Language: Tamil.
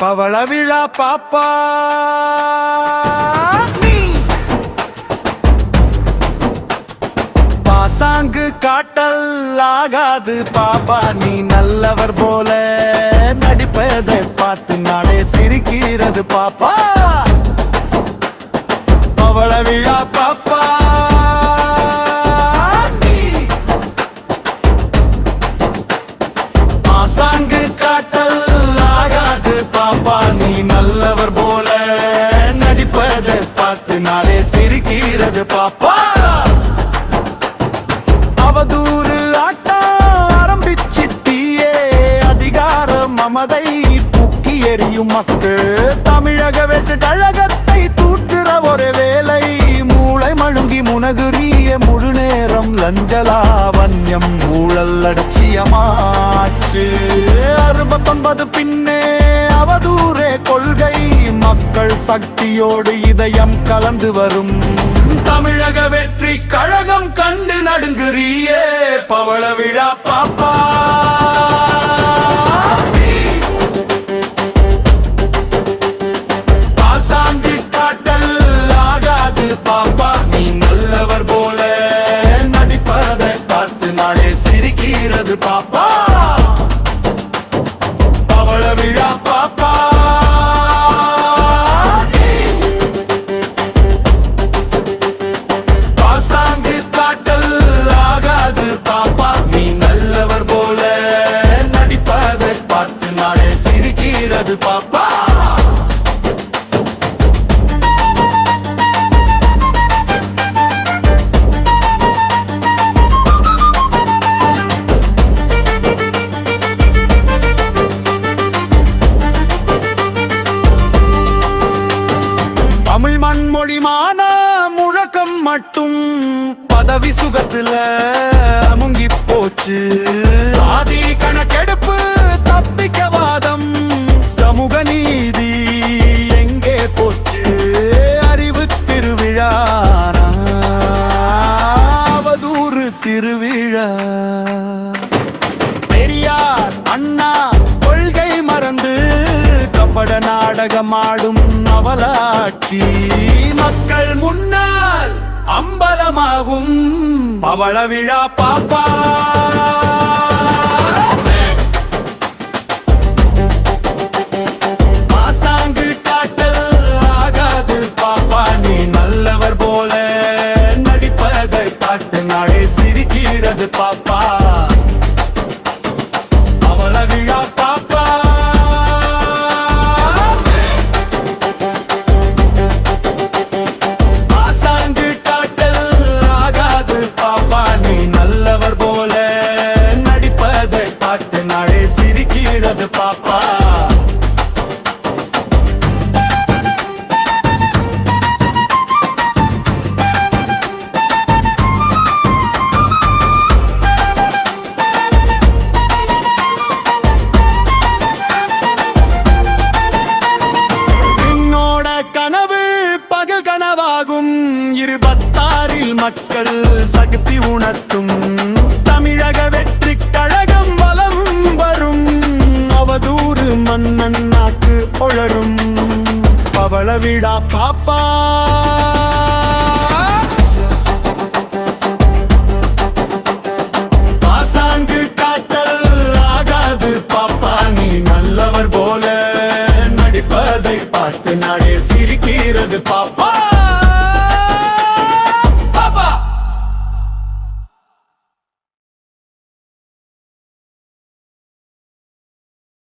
பவள விழா பாப்பா. பாசாங்கு காட்டல் ஆகாது பாப்பா. நீ நல்லவர் போல நடிப்பதை பார்த்து நாடே சிரிக்கிறது பாப்பா. பவள விழா பாப்பா. பாசாங்கு பார்த்து சிரிக்கிறது பாப்பா. அவதூறு ஆட்டம் ஆரம்பிச்சிட்டியே. அதிகார மமதை தூக்கி எறியும் மக்கள். தமிழக வெற்று கழகத்தை தூற்றுற ஒரு வேலை மூளை மழுங்கி முனகுரிய முழு நேரம் லஞ்சலாவண்யம் ஊழல் அடச்சியமாச்சு. அறுபத்தொன்பது பின்னே சக்தியோடு இதயம் கலந்து வரும். தமிழக வெற்றி கழகம் கண்டு நடுங்குறியே பவள விழா பாப்பா. பாசாங்கு காட்டல் ஆகாது பாப்பா நீ நல்லவர் போல நடிப்பதை பார்த்து நாளே சிரிக்கிறது பாப்பா. சிரிக்கிறது பாப்பா. தமிழ் மண்மொழிமான முழக்கம் மட்டும் பதவி சுகத்துல அமுங்கி போச்சு. சாதி கணக்கெடுப்பு தப்பிக்க வாதம் நீதி எங்கே போச்சு அறிவு திருவிழா அவதூறு திருவிழா. பெரியார் அண்ணா கொள்கை மறந்து கபட நாடகமாடும் அவலாட்சி மக்கள் முன்னால் அம்பலமாகும் பவள விழா பாப்பா. கனவாகும் இருபத்தாறில் மக்கள் சக்தி உணர்த்தும். தமிழக வெற்றி கழகம் வலம் வரும். அவதூறு மன்னன் நாக்கு ஒழரும். பவள விழா பாப்பா. பாசாங்கு காட்டல் ஆகாது பாப்பா நீ நல்லவர் போல. நடிப்பதை பார்த்து நாடே சிரிக்கிறது பாப்பா.